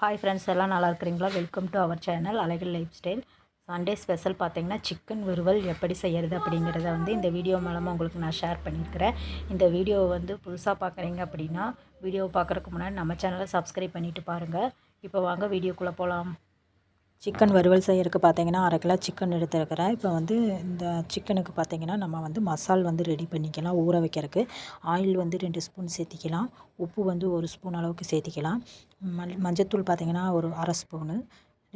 Hi friends எல்லாம் நல்லா இருக்கிறீங்களா? வெல்கம் டு அவர் சேனல் அழகில் லைஃப் ஸ்டைல் சண்டே ஸ்பெஷல் பார்த்தீங்கன்னா சிக்கன் வறுவல் எப்படி செய்கிறது அப்படிங்கிறத வந்து இந்த வீடியோ மூலமாக உங்களுக்கு நான் ஷேர் பண்ணியிருக்கிறேன். இந்த வீடியோவை வந்து புதுசாக பார்க்குறீங்க அப்படின்னா வீடியோவை பார்க்குறதுக்கு முன்னாடி நம்ம சேனலை சப்ஸ்கிரைப் பண்ணிவிட்டு பாருங்கள் இப்போ வாங்க வீடியோக்குள்ளே போகலாம் சிக்கன் வறுவல் செய்யறதுக்கு பார்த்தீங்கன்னா அரை கிலோ சிக்கன் எடுத்துருக்கிறேன். இப்போ வந்து இந்த சிக்கனுக்கு பார்த்தீங்கன்னா நம்ம வந்து மசால் வந்து ரெடி பண்ணிக்கலாம் ஊற வைக்கிறதுக்கு. ஆயில் வந்து ரெண்டு ஸ்பூன் சேர்த்திக்கலாம். உப்பு வந்து ஒரு ஸ்பூன் அளவுக்கு சேர்த்திக்கலாம். மல் மஞ்சத்தூள் பார்த்திங்கன்னா ஒரு அரை ஸ்பூனு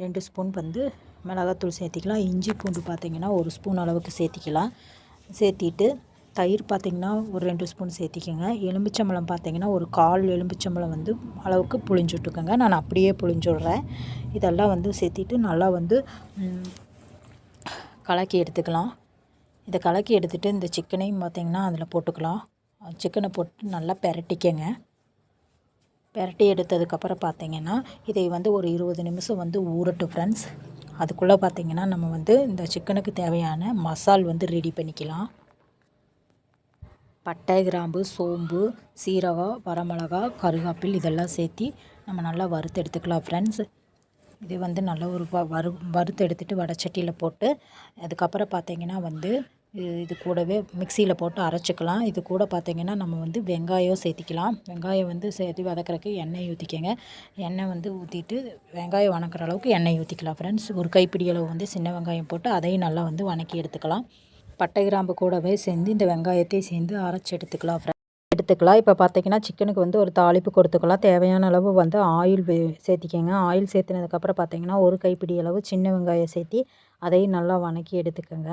ரெண்டு ஸ்பூன் வந்து மிளகாத்தூள் சேர்த்திக்கலாம். இஞ்சி பூண்டு பார்த்திங்கன்னா ஒரு ஸ்பூன் அளவுக்கு சேர்த்திக்கலாம். சேர்த்திட்டு தயிர் பார்த்திங்கன்னா ஒரு ரெண்டு ஸ்பூன் சேர்த்திக்கோங்க. எலுமிச்சம்பழம் பார்த்திங்கன்னா ஒரு கால் எலும்பிச்சம்பழம் வந்து அளவுக்கு புழிஞ்சு விட்டுக்கோங்க. நான் அப்படியே புளிஞ்சு விட்றேன். இதெல்லாம் வந்து சேர்த்திட்டு நல்லா வந்து கலக்கி எடுத்துக்கலாம். இதை கலக்கி எடுத்துகிட்டு இந்த சிக்கனையும் பார்த்திங்கன்னா அதில் போட்டுக்கலாம். சிக்கனை போட்டு நல்லா பெரட்டிக்கங்க. பெரட்டி எடுத்ததுக்கப்புறம் பார்த்திங்கன்னா இதை வந்து ஒரு இருபது நிமிஷம் வந்து ஊறட்டும் ஃப்ரெண்ட்ஸ் அதுக்குள்ளே பார்த்திங்கன்னா நம்ம வந்து இந்த சிக்கனுக்கு தேவையான மசால் வந்து ரெடி பண்ணிக்கலாம். பட்டை கிராம்பு சோம்பு சீரகம் வரமிளகா கருகாப்பில் இதெல்லாம் சேர்த்தி நம்ம நல்லா வறுத்து எடுத்துக்கலாம் ஃப்ரெண்ட்ஸ் இது வந்து நல்ல ஒரு வறு வறுத்து எடுத்துகிட்டு வடச்சட்டியில் போட்டு அதுக்கப்புறம் பார்த்திங்கன்னா வந்து இது கூடவே மிக்சியில் போட்டு அரைச்சிக்கலாம். இது கூட பார்த்திங்கன்னா நம்ம வந்து வெங்காயம் சேர்த்திக்கலாம். வெங்காயம் வந்து சேர்த்து வதக்கிறதுக்கு எண்ணெய் ஊற்றிக்கங்க எண்ணெய் வந்து ஊற்றிட்டு வெங்காயம் வணக்கிற அளவுக்கு எண்ணெய் ஊற்றிக்கலாம் ஃப்ரெண்ட்ஸ் ஒரு கைப்பிடி அளவு வந்து சின்ன வெங்காயம் போட்டு அதையும் நல்லா வந்து வணக்கி எடுத்துக்கலாம். பட்டை கிராம்பு கூடவே சேர்ந்து இந்த வெங்காயத்தையும் சேர்ந்து அரைச்சி எடுத்துக்கலாம் எடுத்துக்கலாம். இப்போ பார்த்திங்கன்னா சிக்கனுக்கு வந்து ஒரு தாளிப்பு கொடுத்துக்கலாம். தேவையான அளவு வந்து ஆயில் சேர்த்திக்கங்க. ஆயில் சேர்த்துனதுக்கப்புறம் பார்த்திங்கன்னா ஒரு கைப்பிடி அளவு சின்ன வெங்காயம் சேர்த்தி அதையும் நல்லா வணக்கி எடுத்துக்கோங்க.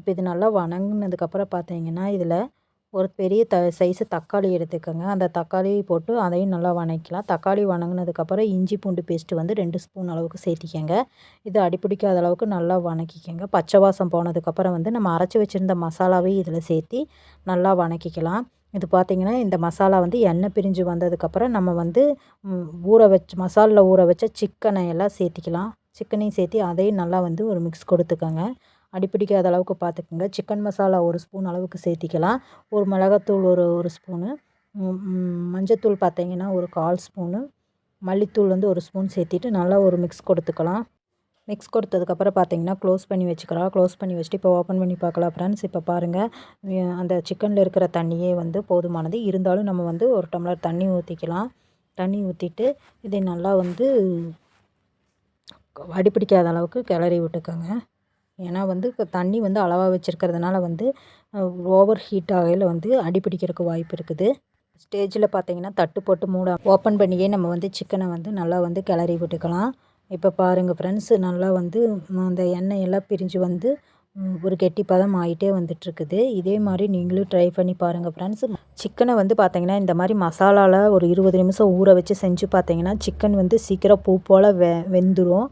இப்போ இது நல்லா வணங்கினதுக்கப்புறம் பார்த்தீங்கன்னா இதில் ஒரு பெரிய த சைஸு தக்காளி எடுத்துக்கோங்க. அந்த தக்காளி போட்டு அதையும் நல்லா வணக்கலாம் தக்காளி வணங்கினதுக்கப்புறம் இஞ்சி பூண்டு பேஸ்ட்டு வந்து ரெண்டு ஸ்பூன் அளவுக்கு சேர்த்திக்கங்க. இது அடிப்பிடிக்காத அளவுக்கு நல்லா வணக்கிக்கங்க. பச்சை வாசம் போனதுக்கப்புறம் வந்து நம்ம அரைச்சி வச்சுருந்த மசாலாவையும் இதில் சேர்த்தி நல்லா வணக்கிக்கலாம். இது பார்த்திங்கன்னா இந்த மசாலா வந்து எண்ணெய் பிரிஞ்சு வந்ததுக்கப்புறம் நம்ம வந்து ஊற வச்சு மசாலில் ஊற வச்ச சிக்கனை எல்லாம் சேர்த்திக்கலாம். சிக்கனையும் சேர்த்தி அதையும் நல்லா வந்து ஒரு மிக்ஸ் கொடுத்துக்கோங்க. அடிப்பிடிக்காத அளவுக்கு பார்த்துக்குங்க. சிக்கன் மசாலா ஒரு ஸ்பூன் அளவுக்கு சேர்த்திக்கலாம். ஒரு மிளகாத்தூள் ஒரு ஒரு ஸ்பூனு. மஞ்சத்தூள் பார்த்திங்கன்னா ஒரு கால் ஸ்பூனு. மல்லித்தூள் வந்து ஒரு ஸ்பூன் சேர்த்திட்டு நல்லா ஒரு மிக்ஸ் கொடுத்துக்கலாம். மிக்ஸ் கொடுத்ததுக்கப்புறம் பார்த்திங்கன்னா க்ளோஸ் பண்ணி வச்சுக்கலாம். க்ளோஸ் பண்ணி வச்சுட்டு இப்போ ஓப்பன் பண்ணி பார்க்கலாம் ஃப்ரெண்ட்ஸ் இப்போ பாருங்கள் அந்த சிக்கனில் இருக்கிற தண்ணியே வந்து போதுமானது. இருந்தாலும் நம்ம வந்து ஒரு டம்ளர் தண்ணி ஊற்றிக்கலாம் தண்ணி ஊற்றிட்டு இதை நல்லா வந்து அடிப்பிடிக்காத அளவுக்கு கிளறி விட்டுக்கோங்க. ஏன்னா வந்து தண்ணி வந்து அளவாக வச்சுருக்கிறதுனால வந்து ஓவர் ஹீட் ஆகையில் வந்து அடிப்பிடிக்கிறதுக்கு வாய்ப்பு இருக்குது. ஸ்டேஜில் பார்த்தீங்கன்னா தட்டு போட்டு மூட ஓப்பன் பண்ணியே நம்ம வந்து சிக்கனை வந்து நல்லா வந்து கிளறி விட்டுக்கலாம். இப்போ பாருங்கள் ஃப்ரெண்ட்ஸ் நல்லா வந்து அந்த எண்ணெய் எல்லாம் பிரிஞ்சு வந்து ஒரு கெட்டி பதம் ஆகிட்டே வந்துட்டுருக்குது. இதே மாதிரி நீங்களும் ட்ரை பண்ணி பாருங்கள் ஃப்ரெண்ட்ஸ் சிக்கனை வந்து பார்த்தீங்கன்னா இந்த மாதிரி மசாலாவில் ஒரு இருபது நிமிஷம் ஊற வச்சு செஞ்சு பார்த்தீங்கன்னா சிக்கன் வந்து சீக்கிரம் பூ போல் வெ வெந்துடும்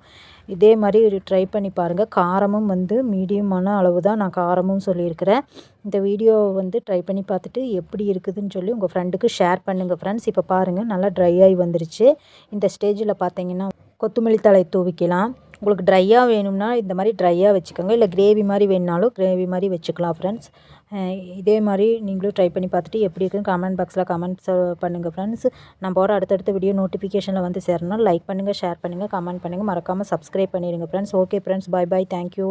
இதே மாதிரி ட்ரை பண்ணி பாருங்கள் காரமும் வந்து மீடியமான அளவு தான் நான் காரமும் சொல்லியிருக்கிறேன். இந்த வீடியோ வந்து ட்ரை பண்ணி பார்த்துட்டு எப்படி இருக்குதுன்னு சொல்லி உங்கள் ஃப்ரெண்டுக்கு ஷேர் பண்ணுங்கள் ஃப்ரெண்ட்ஸ் இப்போ பாருங்கள் நல்லா ட்ரை ஆகி வந்துருச்சு. இந்த ஸ்டேஜில் பார்த்தீங்கன்னா கொத்தமல்லி தழை தூவிக்கலாம். உங்களுக்கு ட்ரையாக வேணும்னா இந்த மாதிரி ட்ரையாக வச்சுக்கோங்க. இல்லை கிரேவி மாதிரி வேணுனாலும் கிரேவி மாதிரி வச்சுக்கலாம் ஃப்ரெண்ட்ஸ் இதே மாதிரி நீங்களும் ட்ரை பண்ணி பார்த்துட்டு எப்படி இருக்குன்னு கமெண்ட் பாக்ஸில் கமெண்ட்ஸ் பண்ணுங்கள் ஃப்ரெண்ட்ஸ் நம்ம போகிற அடுத்தடுத்த வீடியோ நோட்டிஃபிகேஷனில் வந்து சேரணும். லைக் பண்ணுங்கள் ஷேர் பண்ணுங்கள் கமெண்ட் பண்ணுங்கள் மறக்காமல் சப்ஸ்கிரைப் பண்ணிடுங்க friends okay friends bye bye thank you